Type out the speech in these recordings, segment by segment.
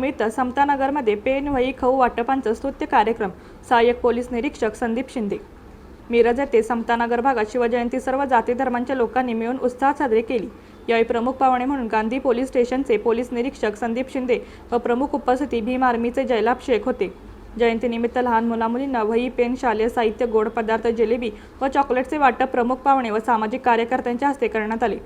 निमित्त समतानगरमध्ये पेन वही खाऊ वाटपांचा स्तुत्य कार्यक्रम. सहाय्यक पोलीस निरीक्षक संदीप शिंदे. मिरज येथे समतानगर भागात शिवजयंती सर्व जाती धर्मांच्या लोकांनी मिळून उत्साहात साजरी केली. यावेळी प्रमुख पाहुणे म्हणून गांधी पोलीस स्टेशनचे पोलीस निरीक्षक संदीप शिंदे व प्रमुख उपस्थिती भीम आर्मीचे जयलाभ शेख होते. जयंतीनिमित्त लहान मुलामुलींना वही पेन शालेय साहित्य गोड पदार्थ जिलेबी व चॉकलेटचे वाटप प्रमुख पाहुणे व सामाजिक कार्यकर्त्यांच्या हस्ते करण्यात आले.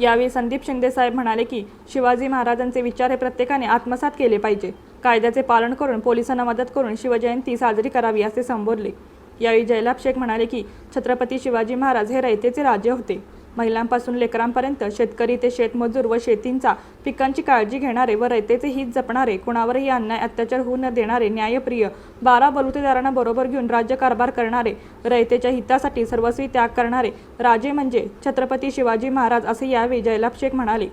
यावेळी संदीप शिंदे साहेब म्हणाले की शिवाजी महाराजांचे विचार हे प्रत्येकाने आत्मसात केले पाहिजे. कायद्याचे पालन करून पोलिसांना मदत करून शिवजयंती साजरी करावी असे संबोधले. यावेळी जयलाभ शेख म्हणाले की छत्रपती शिवाजी महाराज हे रयतेचे राजे होते. महिलांपासून लेकरांपर्यंत शेतकरी ते शेतमजूर व शेतींचा पिकांची काळजी घेणारे व रयतेचे हित जपणारे कुणावरही अन्याय अत्याचार होऊ न देणारे न्यायप्रिय बारा बलुतेदारांना बरोबर घेऊन राज्यकारभार करणारे रयतेच्या हितासाठी सर्वस्वी त्याग करणारे राजे म्हणजे छत्रपती शिवाजी महाराज असे यावेळी जयलाभ शेख म्हणाले.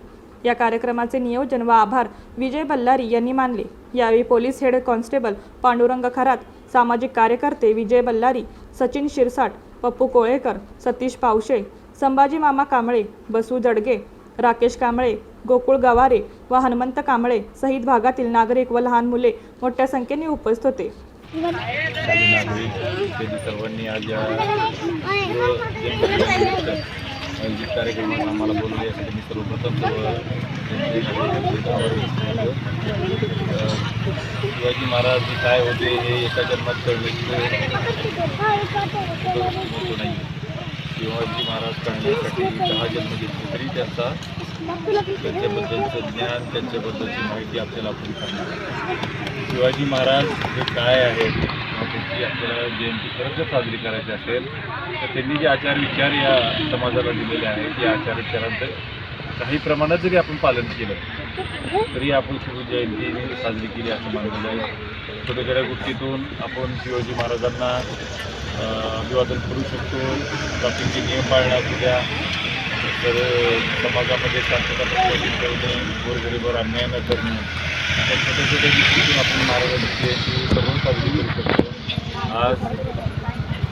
या कार्यक्रमाचे नियोजन व आभार विजय बल्लारी यांनी मानले. यावेळी police head constable Pandurang Kharat सामाजिक कार्यकर्ते विजय बल्लारी सचिन शिरसाट पप्पू कोळेकर सतीश पावशे संभाजी मामा कांबळे बसू जडगे राकेश कांबळे गोकुळ गवारे व हनुमंत कांबळे सहित भागातील नागरिक व लहान मुले मोठ्या संख्येने उपस्थित होते. सर्वांनी आज आयोजित कार्यक्रमात आम्हाला बोलवले यासाठी मी सर्वप्रथम शिवाजी महाराज हे काय होते हे एका जन्मात होतो नाही. शिवाजी महाराज करण्यासाठी दहा जन्म घेतले तरी त्यांचा त्यांच्याबद्दलचं ज्ञान त्यांच्याबद्दलची माहिती आपल्याला आपण करणार शिवाजी महाराज हे काय आहेत? त्यांची आपल्याला जयंती खरंच जर साजरी करायची असेल तर त्यांनी जे आचार विचार या समाजाला दिलेले आहेत या आचार विचारांचं काही प्रमाणात जरी आपण पालन केलं तरी आपण शिवजयंती साजरी केली असं मानलं जाईल. छोट्या छोट्या गोष्टीतून आपण शिवाजी महाराजांना अभिवादन करू शकतो. ट्रॅफिकचे नियम पाळण्यात असू द्या तर समाजामध्ये शांतता प्रस्थापित करणे गोरगरीबर अन्याय न करणे. अशा छोट्या छोट्या गोष्टीतून आपण महाराजांची जयंती सर्व साजरी करू शकतो. आज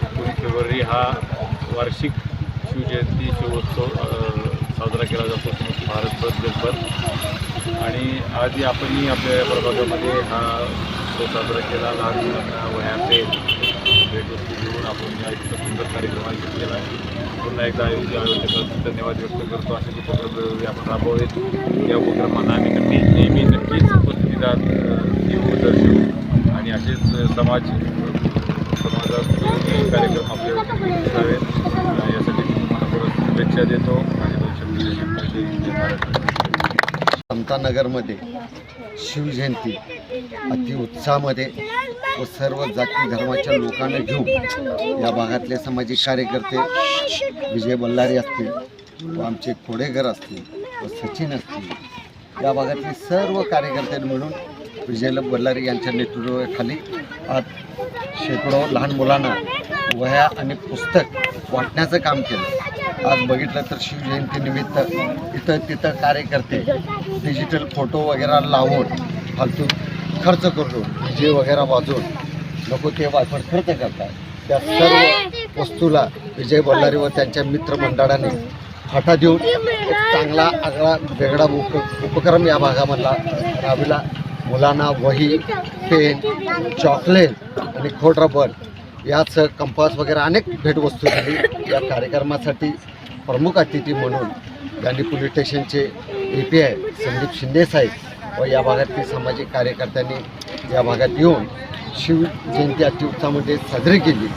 एकोणीस फेब्रुवारी हा वार्षिक शिवजयंती शिवोत्सव साजरा केला जातो. संपूर्ण भारतभर जगभर. आणि आजही आपणही आपल्या प्रभागामध्ये हा तो साजरा केला. लहान मुलांना वयाचे भेटवस्तू घेऊन आपण या इतकं सुंदर कार्यक्रम आयोजित केला आहे. पुन्हा एकदा आयोजित आयोजकांना धन्यवाद व्यक्त करतो. असेच उपक्रम वेळोवेळी आपण राबवलेत या उपक्रमांना आम्ही नक्की नेहमी नक्कीच उपस्थितीदार अ, देऊ दर्शवू. आणि असेच समाज समाजात कार्यक्रम आपल्यावरती दिसावेत यासाठी तुम्हाला परत शुभेच्छा देतो. आणि दोन शब्द समतानगरमध्ये शिवजयंती अति उत्साहामध्ये व सर्व जाती धर्माच्या लोकांना घेऊन या भागातले सामाजिक कार्यकर्ते विजय बल्लारी असतील व आमचे कोडेकर असतील व सचिन असतील या भागातले सर्व कार्यकर्त्यांनी मिळून विजय बल्लारी यांच्या नेतृत्वाखाली आज शेकडो लहान मुलांना वह्या आणि पुस्तक वाटण्याचं काम केलं. आज बघितलं तर शिवजयंतीनिमित्त इथं तिथं कार्यकर्ते डिजिटल फोटो वगैरे लावून फालतू खर्च करून जे वगैरे वाजवून नको ते वापर खर्च करतात त्या सर्व वस्तूला विजय बल्लारी व त्यांच्या मित्रमंडळाने फाटा देऊन एक चांगला आगळा वेगळा उप उपक्रम या भागामधला राबविला. मुलांना वही पेन चॉकलेट आणि खोड रबर याच कंपास वगैरे अनेक भेटवस्तू दिली. या कार्यक्रमासाठी प्रमुख अतिथी म्हणून गांधी पोलीस स्टेशनचे A P I Sandeep Shinde साहेब व या भागातील सामाजिक कार्यकर्त्यांनी या भागात येऊन शिवजयंती अतिउत्साहामध्ये साजरी केली.